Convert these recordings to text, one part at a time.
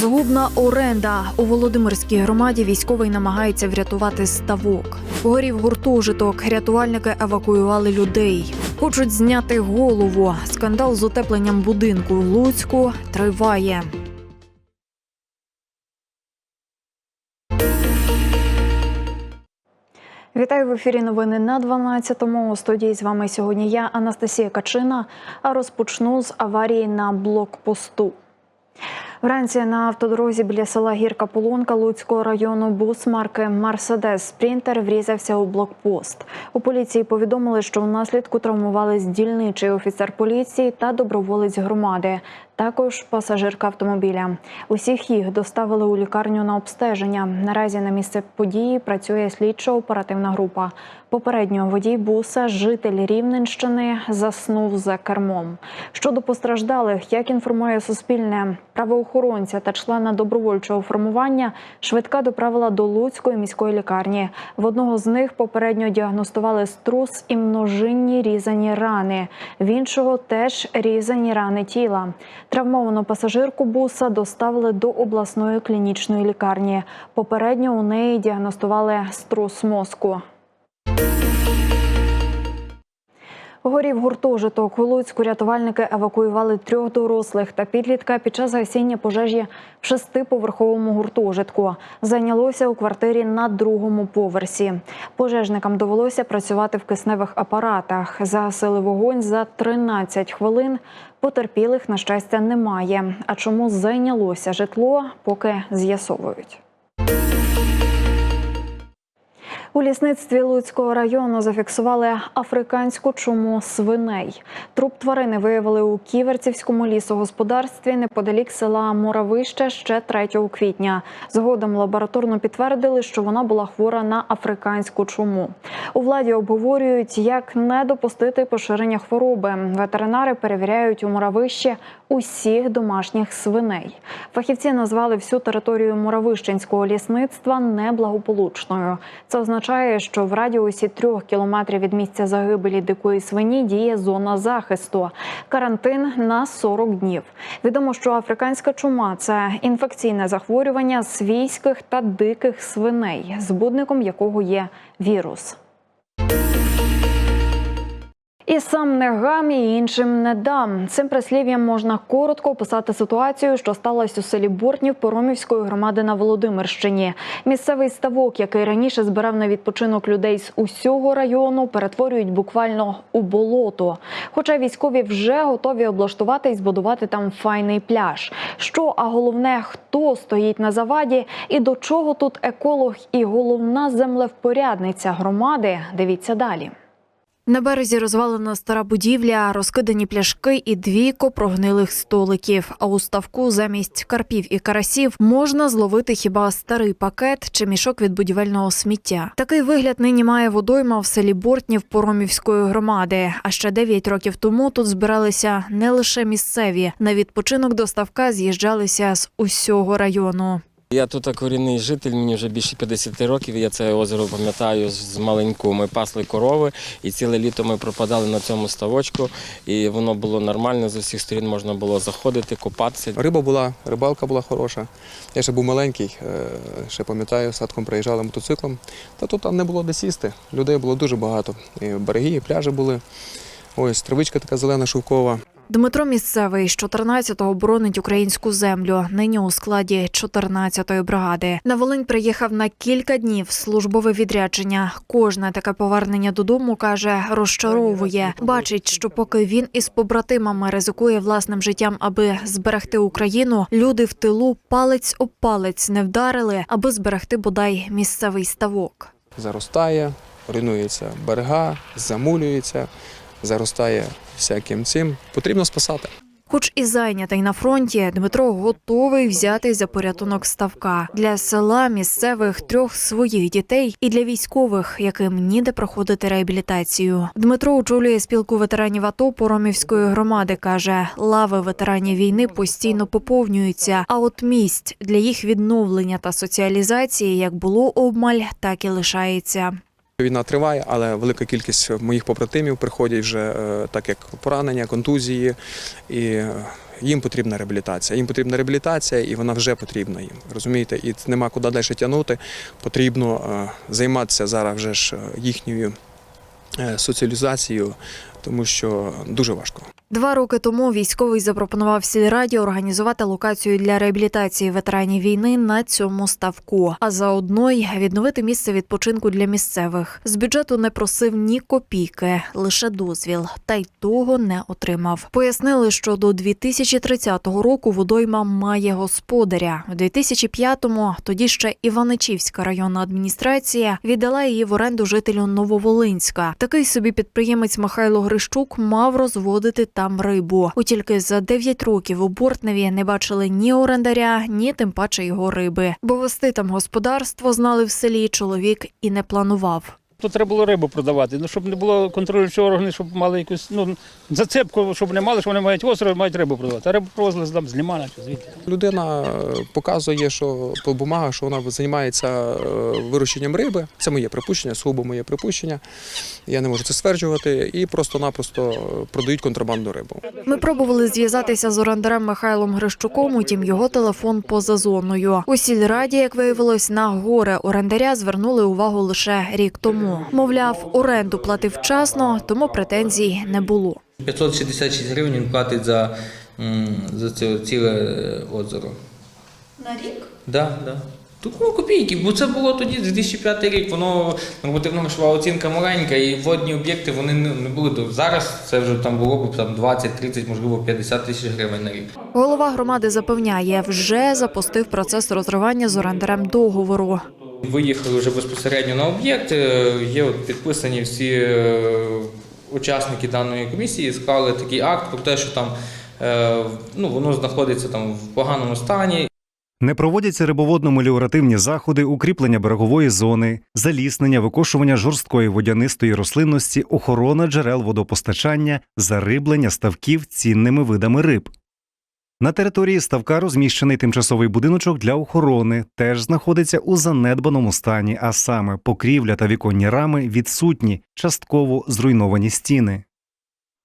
Згубна оренда у Володимирській громаді військовий намагається врятувати ставок. Горів гуртожиток, рятувальники евакуювали людей. Хочуть зняти голову. Скандал з утепленням будинку в Луцьку триває. Вітаю в ефірі. Новини на 12-му. У студії з вами сьогодні я, Анастасія Качина. А розпочну з аварії на блокпосту. Вранці на автодорозі біля села Гірка Полонка Луцького району бус марки Мерседес Спрінтер врізався у блокпост. У поліції повідомили, що внаслідку травмувались дільничий офіцер поліції та доброволець громади. Також пасажирка автомобіля. Усіх їх доставили у лікарню на обстеження. Наразі на місце події працює слідчо-оперативна група. Попередньо водій буса, житель Рівненщини, заснув за кермом. Щодо постраждалих, як інформує Суспільне, правоохоронця та члена добровольчого формування швидка доправила до Луцької міської лікарні. В одного з них попередньо діагностували струс і множинні різані рани. В іншого теж різані рани тіла. Травмовану пасажирку буса доставили до обласної клінічної лікарні. Попередньо у неї діагностували струс мозку. Горів гуртожиток у Луцьку рятувальники евакуювали трьох дорослих та підлітка під час гасіння пожежі в шестиповерховому гуртожитку. Зайнялося у квартирі на другому поверсі. Пожежникам довелося працювати в кисневих апаратах. Загасили вогонь за 13 хвилин. Потерпілих, на щастя, немає. А чому зайнялося житло, поки з'ясовують. У лісництві Луцького району зафіксували африканську чуму свиней. Труп тварини виявили у Ківерцівському лісогосподарстві неподалік села Муравище ще 3 квітня. Згодом лабораторно підтвердили, що вона була хвора на африканську чуму. У владі обговорюють, як не допустити поширення хвороби. Ветеринари перевіряють у муравищі усіх домашніх свиней. Фахівці назвали всю територію муравищенського лісництва неблагополучною. Це означає, що в радіусі трьох кілометрів від місця загибелі дикої свині діє зона захисту. Карантин на 40 днів. Відомо, що африканська чума це інфекційне захворювання свійських та диких свиней, збудником якого є вірус. І сам не гам, і іншим не дам. Цим прислів'ям можна коротко описати ситуацію, що сталася у селі Бортнів Поромівської громади на Володимирщині. Місцевий ставок, який раніше збирав на відпочинок людей з усього району, перетворюють буквально у болото. Хоча військові вже готові облаштувати і збудувати там файний пляж. Що, а головне, хто стоїть на заваді і до чого тут еколог і головна землевпорядниця громади? Дивіться далі. На березі розвалена стара будівля, розкидані пляшки і двійко прогнилих столиків. А у ставку замість карпів і карасів можна зловити хіба старий пакет чи мішок від будівельного сміття. Такий вигляд нині має водойма в селі Бортнів Поромівської громади. А ще 9 років тому тут збиралися не лише місцеві. На відпочинок до ставка з'їжджалися з усього району. Я тут корінний житель, мені вже більше 50 років. Я це озеро пам'ятаю з маленьку. Ми пасли корови, і ціле літо ми пропадали на цьому ставочку, і воно було нормально. З усіх сторін можна було заходити, купатися. Риба була, рибалка була хороша. Я ще був маленький, е, ще пам'ятаю, садком приїжджали мотоциклом. Та тут там не було де сісти. Людей було дуже багато. І береги, і пляжі були. Ось травичка така зелена шовкова. Дмитро місцевий з 14-го боронить українську землю. Нині у складі 14-ї бригади. На Волинь приїхав на кілька днів. Службове відрядження. Кожне таке повернення додому каже, розчаровує. Бачить, що поки він із побратимами ризикує власним життям, аби зберегти Україну. Люди в тилу палець об палець не вдарили, аби зберегти бодай місцевий ставок. Заростає, руйнується берега, замулюється, заростає всяким цим. Потрібно спасати. Хоч і зайнятий на фронті, Дмитро готовий взяти за порятунок ставка для села місцевих трьох своїх дітей і для військових, яким ніде проходити реабілітацію. Дмитро очолює спілку ветеранів АТО Поромівської громади. каже, лави ветеранів війни постійно поповнюються. А от місць для їх відновлення та соціалізації як було обмаль, так і лишається. Війна триває, але велика кількість моїх побратимів приходять вже е, так як поранення, контузії. І е, Їм потрібна реабілітація. Їм потрібна реабілітація, і вона вже потрібна їм. Розумієте, і нема куди далі тягнути. Потрібно е, займатися зараз вже ж їхньою соціалізацією, тому що дуже важко. Два роки тому військовий запропонував сільраді організувати локацію для реабілітації ветеранів війни на цьому ставку, а заодно й відновити місце відпочинку для місцевих. З бюджету не просив ні копійки, лише дозвіл, та й того не отримав. Пояснили, що до 2030 року водойма має господаря. У 2005-му тоді ще Іваничівська районна адміністрація віддала її в оренду жителю Нововолинська. Такий собі підприємець Михайло Грищук мав розводити там рибу. У тільки за 9 років у Бортневі не бачили ні орендаря, ні тим паче його риби. Бо вести там господарство знали в селі чоловік і не планував. Тут треба було рибу продавати, ну щоб не було контролюючого органу, щоб мали якусь ну, зацепку, щоб не мали, що вони мають озеро, мають рибу продавати. А рибу привозили там з Лімана чи звідти. Людина е, показує, що по бумагах, що вона займається е, вирощенням риби. Це моє припущення, сугубо моє припущення. Я не можу це стверджувати. І просто-напросто е, продають контрабандну рибу. Ми пробували зв'язатися з орендарем Михайлом Грищуком, утім його телефон поза зоною. У сільраді, як виявилось, на горе орендаря звернули увагу лише рік тому. Мовляв, оренду платив вчасно, тому претензій не було. 566 гривень він платить за, за це ціле е, озеро. На рік? Да, да. Тут ну, копійки, бо це було тоді 2005 рік, воно нормативно грошова оцінка маленька, і водні об'єкти вони не, не були до зараз. Це вже там було б там 20, 30, можливо 50 тисяч гривень на рік. Голова громади запевняє, вже запустив процес розривання з орендарем договору. Виїхали вже безпосередньо на об'єкт. е, Є от підписані всі е, учасники даної комісії, склали такий акт про те, що там е, ну, воно знаходиться там в поганому стані, Не проводяться рибоводно-меліоративні заходи, укріплення берегової зони, заліснення, викошування жорсткої водянистої рослинності, охорона джерел водопостачання, зариблення ставків цінними видами риб. На території ставка розміщений тимчасовий будиночок для охорони, теж знаходиться у занедбаному стані, а саме покрівля та віконні рами відсутні, частково зруйновані стіни.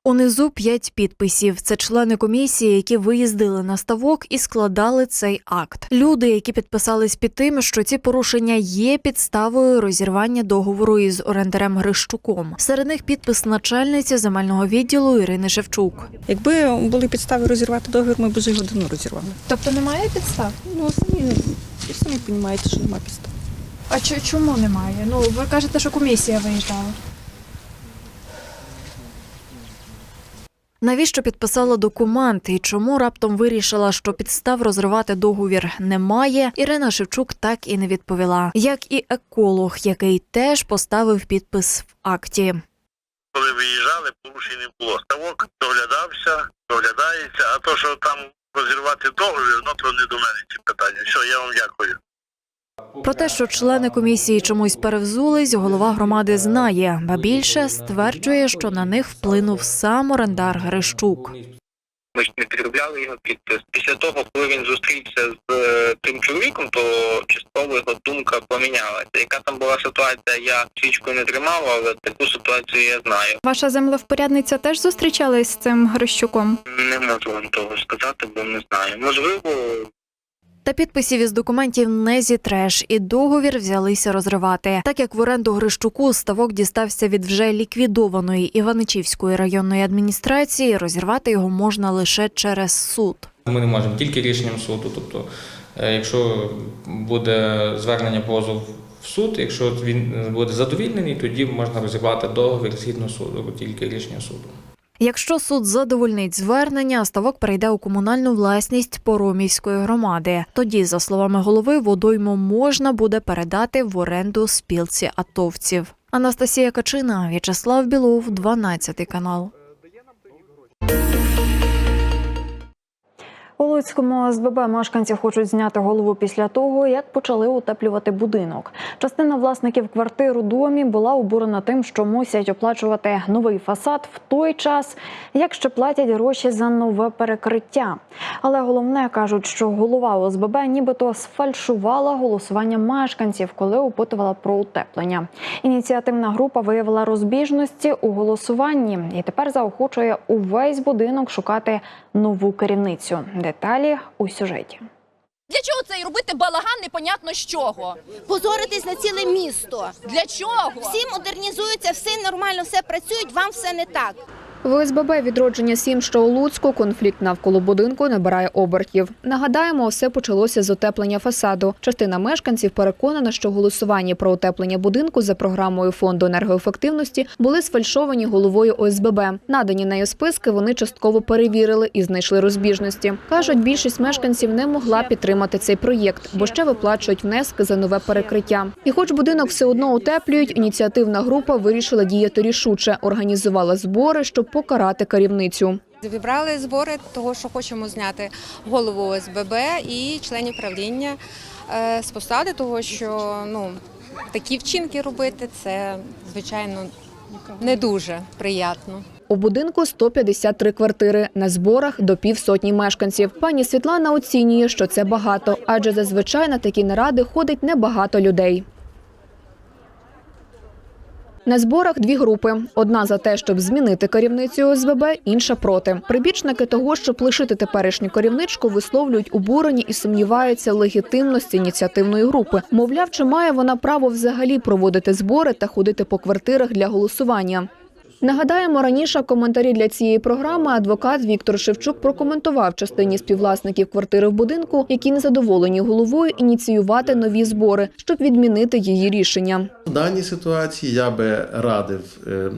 Унизу п'ять підписів. Це члени комісії, які виїздили на ставок і складали цей акт. Люди, які підписались під тим, що ці порушення є підставою розірвання договору із орендарем Грищуком. Серед них підпис начальниці земельного відділу Ірини Шевчук. Якби були підстави розірвати договір, ми б вже його давно розірвали. Тобто немає підстав? Ну, самі, самі розумієте, що немає підстав. А чому немає? Ну ви кажете, що комісія виїжджала. Навіщо підписала документ і чому раптом вирішила, що підстав розривати договір немає? Ірина Шевчук так і не відповіла, як і еколог, який теж поставив підпис в акті. коли виїжджали, порушень не було. Ставок доглядався, доглядається, а то, що там розірвати договір, ну то не до мене ці питання. Все, я вам дякую. Про те, що члени комісії чомусь перевзулись, голова громади знає, ба більше стверджує, що на них вплинув сам орендар Грищук. Ми ж не підробляли його підпис. Після того, коли він зустрівся з е, тим чоловіком, то частково його думка помінялася. Яка там була ситуація, я свічку не тримав, але таку ситуацію я знаю. Ваша землевпорядниця теж зустрічалась з цим Грищуком? Не можу вам того сказати, бо не знаю. Можливо, Та підписів із документів не зітреш, і договір взялися розривати. Так як в оренду Грищуку ставок дістався від вже ліквідованої Іваничівської районної адміністрації, розірвати його можна лише через суд. Ми не можемо тільки рішенням суду. Тобто, е, якщо буде звернення позов в суд, якщо він буде задовільнений, тоді можна розірвати договір згідно суду, тільки рішення суду. Якщо суд задовольнить звернення, ставок перейде у комунальну власність Поромівської громади. Тоді, за словами голови, водойму можна буде передати в оренду спілці атовців. Анастасія Качина, В'ячеслав Білов, 12 канал. У Луцькому СББ мешканці хочуть зняти голову після того, як почали утеплювати будинок. Частина власників квартир у домі була обурена тим, що мусять оплачувати новий фасад в той час, як ще платять гроші за нове перекриття. Але головне кажуть, що голова ОСББ нібито сфальшувала голосування мешканців, коли опитувала про утеплення. Ініціативна група виявила розбіжності у голосуванні і тепер заохочує увесь будинок шукати нову керівницю. Деталі у сюжеті. Для чого це і робити балаган непонятно з чого? позоритись на ціле місто. Для чого? Всі модернізуються, все нормально, все працюють, вам все не так. В ОСББ відродження 7, що у Луцьку, конфлікт навколо будинку набирає обертів. Нагадаємо, все почалося з утеплення фасаду. Частина мешканців переконана, що голосування про утеплення будинку за програмою фонду енергоефективності були сфальшовані головою ОСББ. Надані нею списки вони частково перевірили і знайшли розбіжності. кажуть, більшість мешканців не могла підтримати цей проєкт, бо ще виплачують внески за нове перекриття. І, хоч будинок все одно утеплюють, ініціативна група вирішила діяти рішуче, організувала збори, щоб покарати керівницю. Зібрали збори того, що хочемо зняти голову ОСББ і членів правління е, з посади, того що ну такі вчинки робити це звичайно не дуже приємно. У будинку 153 квартири, на зборах до півсотні мешканців. Пані Світлана оцінює, що це багато, адже зазвичай на такі наради ходить небагато людей. На зборах дві групи: одна за те, щоб змінити керівницю ОСББ, інша проти. Прибічники того, щоб лишити теперішню керівничку, висловлюють обурені і сумніваються в легітимності ініціативної групи. Мовляв, чи має вона право взагалі проводити збори та ходити по квартирах для голосування. Нагадаємо, раніше коментарі для цієї програми адвокат Віктор Шевчук прокоментував частині співвласників квартири в будинку, які незадоволені головою ініціювати нові збори, щоб відмінити її рішення. В даній ситуації я би радив е,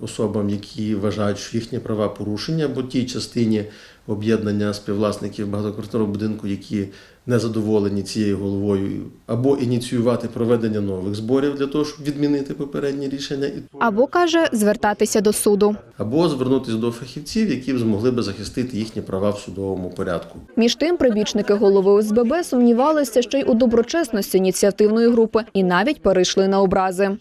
особам, які вважають, що їхні права порушення, або тій частині об'єднання співвласників багатоквартирного будинку, які не задоволені цією головою, або ініціювати проведення нових зборів для того, щоб відмінити попередні рішення, і Або каже звертатися до суду. або звернутися до фахівців, які б змогли би захистити їхні права в судовому порядку. Між тим, прибічники голови ОСББ сумнівалися ще й у доброчесності ініціативної групи і навіть перейшли на образи.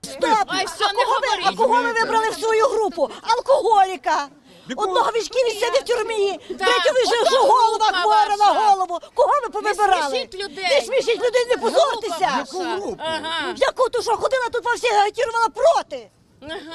Стоп! А, не кого ви, а кого ви вибрали в свою групу? Алкоголіка! Одного вічки сидить в тюрмі, третього вже що голова хвора на голову. Кого ви повибирали? смішіть людей. Не смішіть людей, не позортеся! групу? Яку то що ходила тут во всіх агітірувала проти?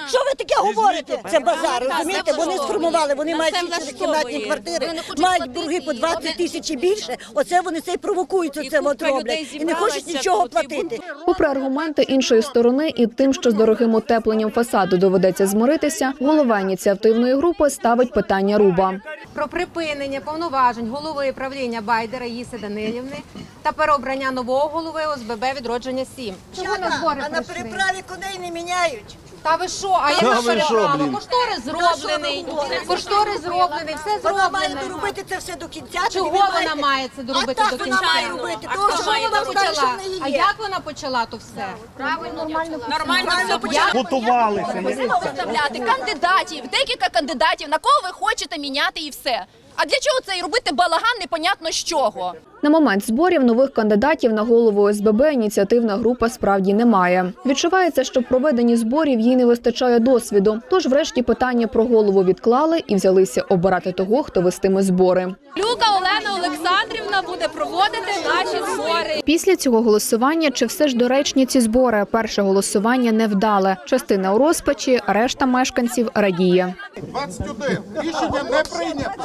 Що ви таке говорите? Це базар, розумієте? Вони сформували, вони мають кімнатні квартири, мають борги по 20 тисяч і більше. Оце вони це і провокують, оце от роблять. І не хочуть нічого платити. Попри аргументи іншої сторони і тим, що з дорогим утепленням фасаду доведеться змиритися, голова ініціативної групи ставить питання руба. Про припинення повноважень голови правління Байдера Їси Данилівни та переобрання нового голови ОСББ відродження 7. Чому на збори А на переправі коней не міняють. Та ви що? А яка переправа? Кошторис зроблений, кошторис зроблений, все Вона має зроблене. доробити це все до кінця. Чого вона має це доробити а так до вона кінця? має робити, А тому хто що має вона що почала? неї А є. як вона почала то все? Правильно, нормально Правильно почали. Готувалися. Виставляти кандидатів, декілька кандидатів, на кого ви хочете міняти і все. А для чого це і робити балаган непонятно з чого? На момент зборів нових кандидатів на голову ОСББ ініціативна група справді не має. Відчувається, що в проведенні зборів їй не вистачає досвіду. Тож, врешті, питання про голову відклали і взялися обирати того, хто вестиме збори. Люка Олена Олександрівна буде проводити наші збори. Після цього голосування чи все ж доречні ці збори? Перше голосування не вдале. Частина у розпачі, решта мешканців радіє. 21. Рішення не прийнято.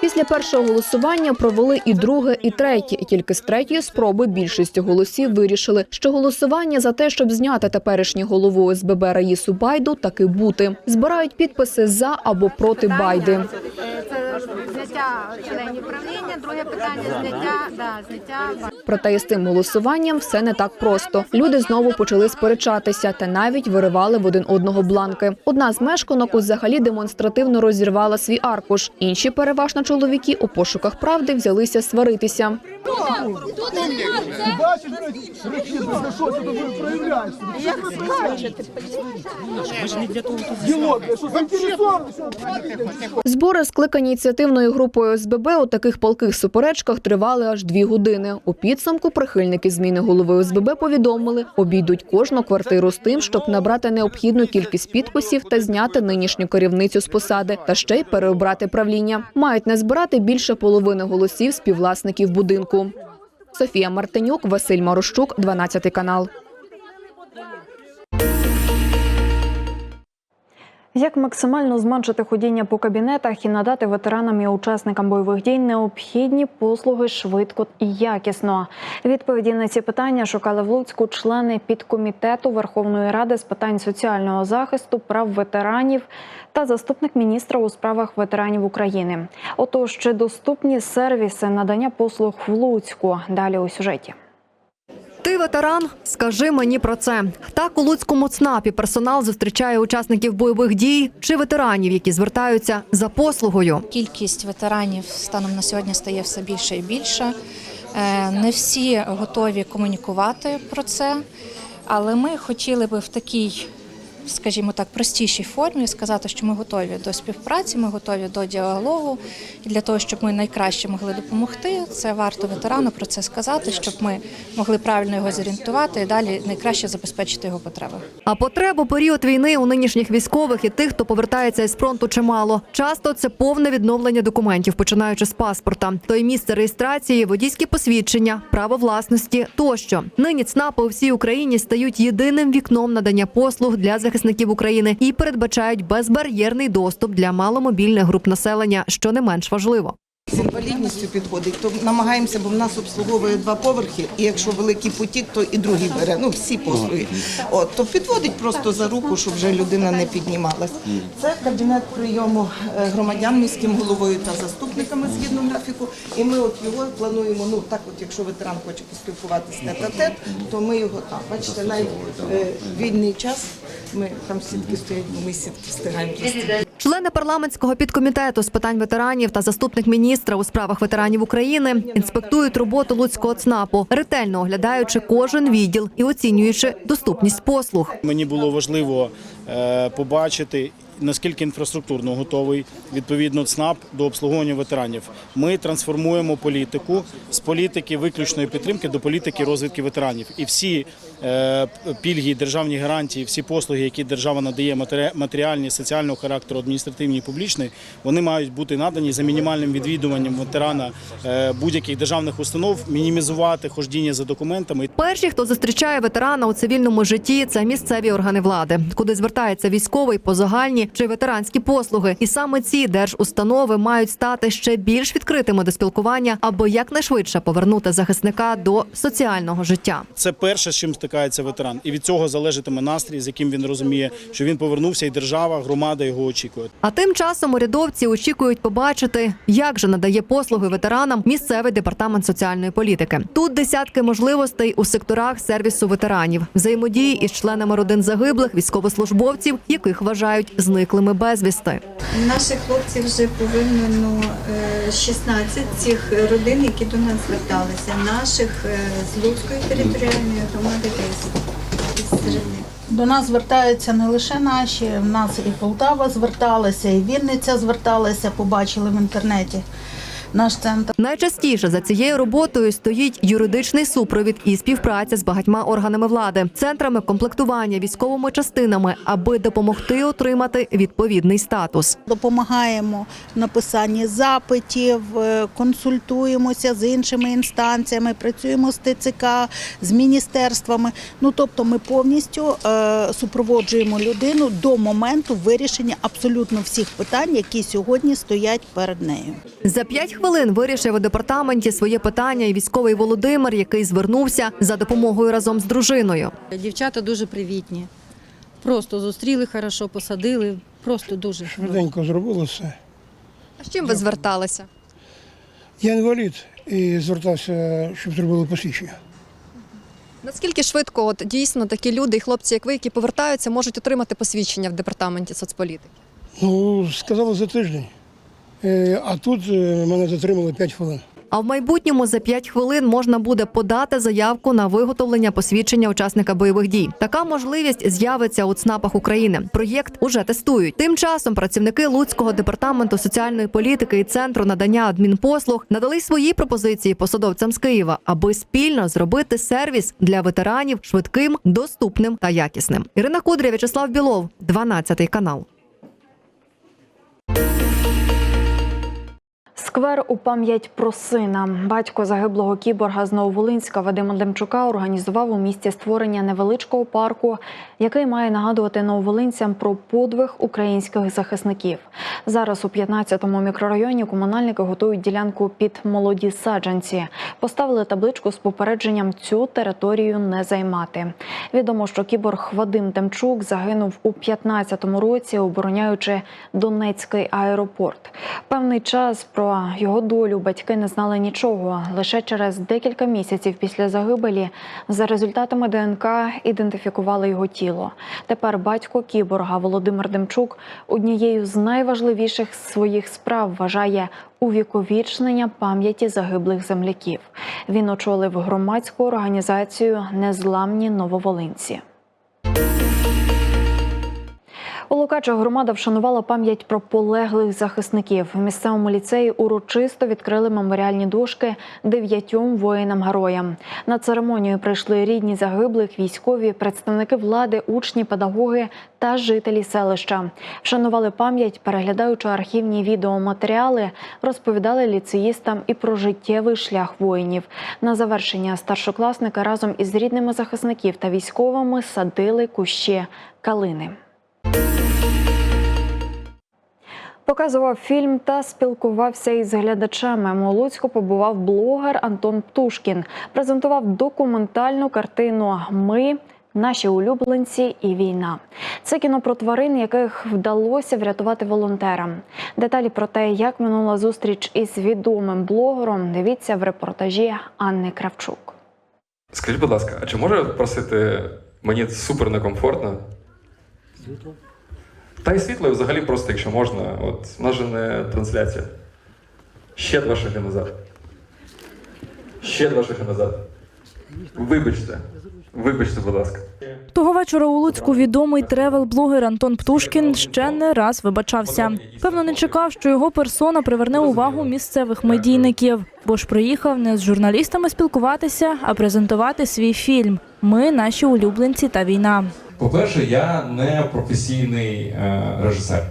Після першого голосування провели і друге, і третє. І тільки з третьої спроби більшістю голосів вирішили, що голосування за те, щоб зняти теперішню голову ОСББ Раїсу Байду, таки бути. Збирають підписи за або проти Байди. Зняття членів правління, друге питання зняття, да, зняття Проте із тим голосуванням все не так просто. Люди знову почали сперечатися та навіть виривали в один одного бланки. Одна з мешканок взагалі демонстративно розірвала свій аркуш. Інші, переважно чоловіки, у пошуках правди взялися сваритися. Бачиш, блядь, що ти тут проявляєш? Як скачете? Діло, що заінтересований, що Збори, скликані ініціативною групою СББ, у таких палких суперечках тривали аж дві години. У підсумку прихильники зміни голови ОСББ повідомили, обійдуть кожну квартиру з тим, щоб набрати необхідну кількість підписів та зняти нинішню керівницю з посади, та ще й переобрати правління. Мають не збирати більше половини голосів співвласників будинку. Софія Мартинюк, Василь Марощук, 12 канал. Як максимально зменшити ходіння по кабінетах і надати ветеранам і учасникам бойових дій необхідні послуги швидко і якісно? Відповіді на ці питання шукали в Луцьку члени підкомітету Верховної Ради з питань соціального захисту, прав ветеранів та заступник міністра у справах ветеранів України. Отож, чи доступні сервіси надання послуг в Луцьку? Далі у сюжеті. Ти ветеран? Скажи мені про це. Так у Луцькому ЦНАПі персонал зустрічає учасників бойових дій чи ветеранів, які звертаються за послугою. Кількість ветеранів станом на сьогодні стає все більше і більше. Е, Не всі готові комунікувати про це, але ми хотіли би в такій, скажімо так, простішій формі сказати, що ми готові до співпраці, ми готові до діалогу. І для того, щоб ми найкраще могли допомогти, це варто ветерану про це сказати, щоб ми могли правильно його зорієнтувати і далі найкраще забезпечити його потреби. А потреб у період війни у нинішніх військових і тих, хто повертається із фронту, чимало. Часто це повне відновлення документів, починаючи з паспорта, то й місце реєстрації, водійські посвідчення, право власності тощо. Нині ЦНАПи у всій Україні стають єдиним вікном надання послуг для захисників України і передбачають безбар'єрний доступ для маломобільних груп населення, що не менш важливо. З інвалідністю підходить, то намагаємося, бо в нас обслуговує два поверхи, і якщо великий потік, то і другий бере, ну всі послуги. От, то підводить просто за руку, щоб вже людина не піднімалась. Це кабінет прийому е, громадян міським головою та заступниками згідно графіку. І ми от його плануємо, ну так от якщо ветеран хоче поспілкуватися тет-а-тет, то ми його там. Бачите, навіть е, вільний час ми там сітки стоять, ми сітки встигаємо. Члени парламентського підкомітету з питань ветеранів та заступник міністра у справах ветеранів України інспектують роботу Луцького ЦНАПу, ретельно оглядаючи кожен відділ і оцінюючи доступність послуг. Мені було важливо е, побачити. Наскільки інфраструктурно готовий відповідно ЦНАП до обслуговування ветеранів? Ми трансформуємо політику з політики виключної підтримки до політики розвитку ветеранів. І всі пільги, державні гарантії, всі послуги, які держава надає матері- матеріальні, соціального характеру, адміністративні і публічні, вони мають бути надані за мінімальним відвідуванням ветерана е, будь-яких державних установ, мінімізувати хождіння за документами. Перші, хто зустрічає ветерана у цивільному житті, це місцеві органи влади, куди звертається військовий по загальні чи ветеранські послуги. І саме ці держустанови мають стати ще більш відкритими до спілкування, аби якнайшвидше повернути захисника до соціального життя. Це перше, з чим стикається ветеран, і від цього залежатиме настрій, з яким він розуміє, що він повернувся, і держава, громада його очікує. А тим часом урядовці очікують побачити, як же надає послуги ветеранам місцевий департамент соціальної політики. Тут десятки можливостей у секторах сервісу ветеранів, взаємодії із членами родин загиблих, військовослужбовців, яких вважають зниклими безвісти. Наших хлопців вже повинно е, 16 цих родин, які до нас зверталися. Наших е, з Луцької територіальної громади До нас звертаються не лише наші, в нас і Полтава зверталася, і Вінниця зверталася, побачили в інтернеті наш центр. Найчастіше за цією роботою стоїть юридичний супровід і співпраця з багатьма органами влади, центрами комплектування, військовими частинами, аби допомогти отримати відповідний статус. Допомагаємо в написанні запитів, е, консультуємося з іншими інстанціями, працюємо з ТЦК, з міністерствами. Ну тобто, ми повністю е, супроводжуємо людину до моменту вирішення абсолютно всіх питань, які сьогодні стоять перед нею. За п'ять хвилин вирішив у департаменті своє питання і військовий Володимир, який звернувся за допомогою разом з дружиною. Дівчата дуже привітні. Просто зустріли хорошо, посадили. Просто дуже. Швиденько зробили все. А з чим ви зверталися? Я інвалід і звертався, щоб зробили посвідчення. Наскільки швидко от дійсно такі люди і хлопці, як ви, які повертаються, можуть отримати посвідчення в департаменті соцполітики? Ну, сказали за тиждень. Е, А тут е, мене затримали 5 хвилин. А в майбутньому за 5 хвилин можна буде подати заявку на виготовлення посвідчення учасника бойових дій. Така можливість з'явиться у ЦНАПах України. Проєкт уже тестують. Тим часом працівники Луцького департаменту соціальної політики і центру надання адмінпослуг надали свої пропозиції посадовцям з Києва, аби спільно зробити сервіс для ветеранів швидким, доступним та якісним. Ірина Кудря, В'ячеслав Білов, 12 канал. Сквер у пам'ять про сина. Батько загиблого кіборга з Нововолинська Вадима Демчука організував у місті створення невеличкого парку, який має нагадувати нововолинцям про подвиг українських захисників. Зараз у 15-му мікрорайоні комунальники готують ділянку під молоді саджанці. Поставили табличку з попередженням цю територію не займати. Відомо, що кіборг Вадим Демчук загинув у 15-му році, обороняючи Донецький аеропорт. Певний час про його долю батьки не знали нічого. Лише через декілька місяців після загибелі за результатами ДНК ідентифікували його тіло. Тепер батько кіборга Володимир Демчук однією з найважливіших своїх справ вважає увіковічнення пам'яті загиблих земляків. Він очолив громадську організацію Незламні нововолинці. У Лукачах громада вшанувала пам'ять про полеглих захисників. В місцевому ліцеї урочисто відкрили меморіальні дошки дев'ятьом воїнам-героям. На церемонію прийшли рідні загиблих, військові, представники влади, учні, педагоги та жителі селища. Вшанували пам'ять, переглядаючи архівні відеоматеріали, розповідали ліцеїстам і про життєвий шлях воїнів. На завершення старшокласники разом із рідними захисників та військовими садили кущі калини. Показував фільм та спілкувався із глядачами. У Луцьку побував блогер Антон Птушкін. Презентував документальну картину Ми. Наші улюбленці і війна це кіно про тварин, яких вдалося врятувати волонтерам. Деталі про те, як минула зустріч із відомим блогером, дивіться в репортажі Анни Кравчук. Скажіть, будь ласка, а чи можу я просити мені супер некомфортно? Та й світло, і взагалі просто, якщо можна, от у нас же не трансляція. Ще два шаги назад. Ще два шаги назад. Вибачте. Вибачте, будь ласка. Того вечора у Луцьку відомий тревел-блогер Антон Птушкін ще не раз вибачався. Певно, не чекав, що його персона приверне увагу місцевих медійників, бо ж приїхав не з журналістами спілкуватися, а презентувати свій фільм Ми наші улюбленці та війна. По-перше, я не професійний е, режисер.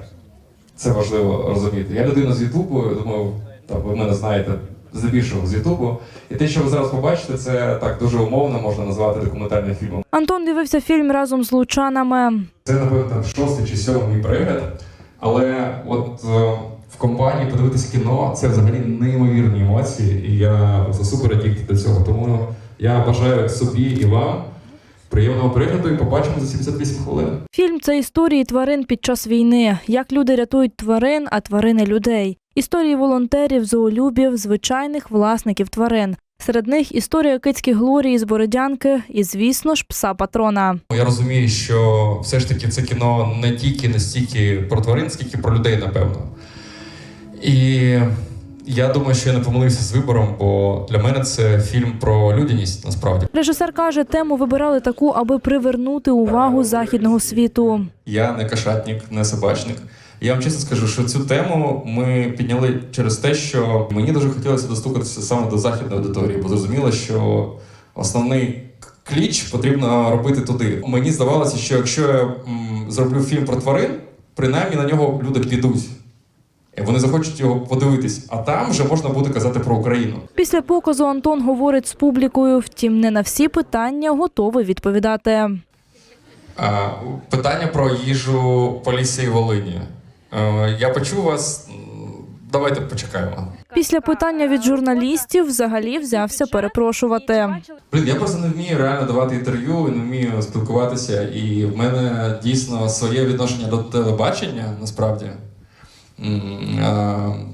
Це важливо розуміти. Я людина з Ютубу, думаю, так, ви мене знаєте здебільшого з Ютубу. І те, що ви зараз побачите, це так дуже умовно можна назвати документальним фільмом. Антон дивився фільм разом з лучанами. Це, напевно, там шостий чи сьомий мій перегляд. Але от е, в компанії подивитися кіно це взагалі неймовірні емоції, і я просто супер адікт до цього. Тому я бажаю собі і вам приємного перегляду і побачимо за 78 хвилин. Фільм це історії тварин під час війни, як люди рятують тварин, а тварини людей. Історії волонтерів, зоолюбів, звичайних власників тварин. Серед них історія кицькі Глорії з Бородянки і, звісно ж, пса патрона. Я розумію, що все ж таки це кіно не тільки не стільки про тварин, скільки про людей, напевно. І я думаю, що я не помилився з вибором, бо для мене це фільм про людяність насправді. Режисер каже, тему вибирали таку, аби привернути увагу західного світу. Я не кошатник, не собачник. Я вам чесно скажу, що цю тему ми підняли через те, що мені дуже хотілося достукатися саме до західної аудиторії, бо зрозуміло, що основний кліч потрібно робити туди. Мені здавалося, що якщо я м, зроблю фільм про тварин, принаймні на нього люди підуть. І вони захочуть його подивитись, а там вже можна буде казати про Україну. Після показу Антон говорить з публікою, втім, не на всі питання готовий відповідати. А, Питання про їжу Полісся і Волині. Е, Я почув вас. Давайте почекаємо. Після питання від журналістів взагалі взявся перепрошувати. Блін, я просто не вмію реально давати інтерв'ю, не вмію спілкуватися. І в мене дійсно своє відношення до телебачення насправді.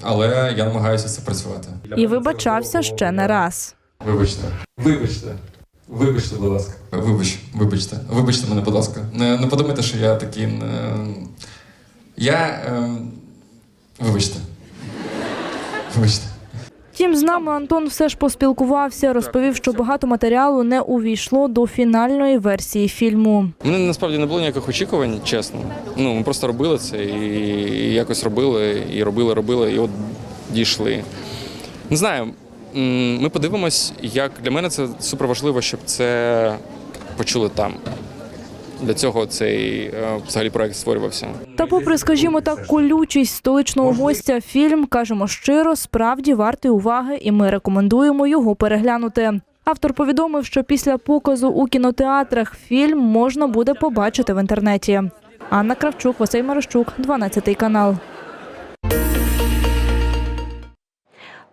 Але я намагаюся це працювати. І вибачався ще не раз. Вибачте. Вибачте. Вибачте, будь ласка. Вибач, вибачте. Вибачте мене, будь ласка. Не, не подумайте, що я такий. Не... Я. Е... Вибачте. Вибачте. Втім, з нами Антон все ж поспілкувався, розповів, що багато матеріалу не увійшло до фінальної версії фільму. У мене насправді не було ніяких очікувань, чесно. Ну, ми просто робили це і якось робили, і робили, робили, і от дійшли. Не знаю, ми подивимось, як для мене це супер важливо, щоб це почули там. Для цього цей е, взагалі проект створювався. Та, попри, скажімо так, колючість столичного гостя, фільм кажемо щиро, справді вартий уваги, і ми рекомендуємо його переглянути. Автор повідомив, що після показу у кінотеатрах фільм можна буде побачити в інтернеті. Анна Кравчук, Василь Марощук, 12 канал.